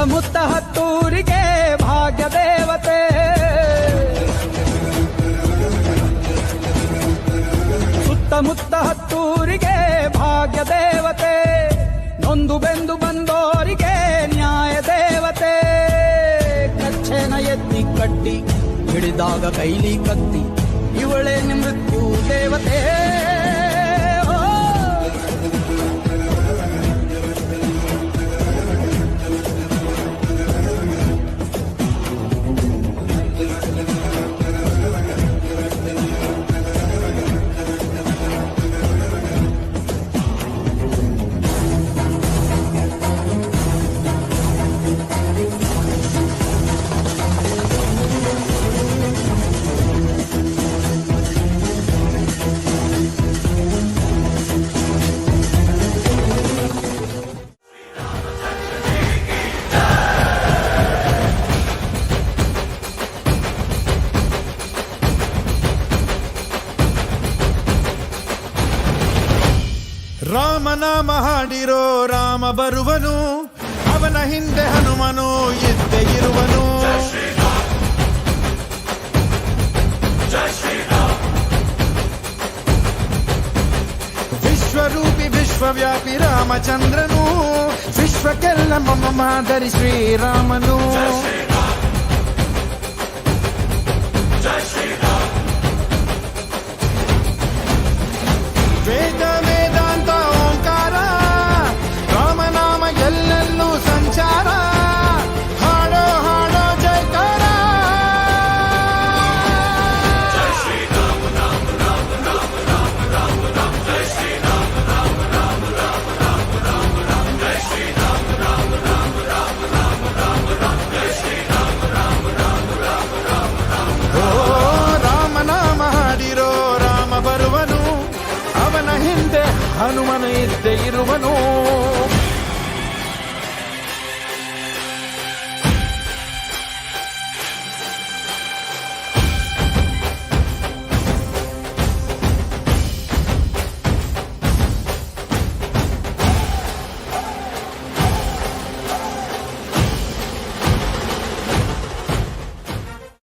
ಸುತ್ತಮುತ್ತ ಹತ್ತೂರಿಗೆ ಭಾಗ್ಯ ದೇವತೆ ಸುತ್ತಮುತ್ತ ಹತ್ತೂರಿಗೆ ಭಾಗ್ಯ ದೇವತೆ ನೊಂದು ಬೆಂದು ಬಂದೋರಿಗೆ ನ್ಯಾಯ ದೇವತೆ. ಕಚ್ಚೆನ ಎತ್ತಿ ಕಟ್ಟಿ, ಹಿಡಿದಾಗ ಕೈಲಿ ಕತ್ತಿ, ಇವಳೇ ಮೃತ್ಯು ದೇವತೆ. ರಾಮನಾಮ ಹಾಡಿರೋ ರಾಮ ಬರುವನು ಅವನ ಹಿಂದೆ ಹನುಮನು ಇದ್ದೇ ಇರುವನು ವಿಶ್ವರೂಪಿ ವಿಶ್ವವ್ಯಾಪಿ ರಾಮಚಂದ್ರನು ವಿಶ್ವಕ್ಕೆಲ್ಲ ಮಮ ಮಾದರಿ ಶ್ರೀರಾಮನು நினைத்த இருவனோ?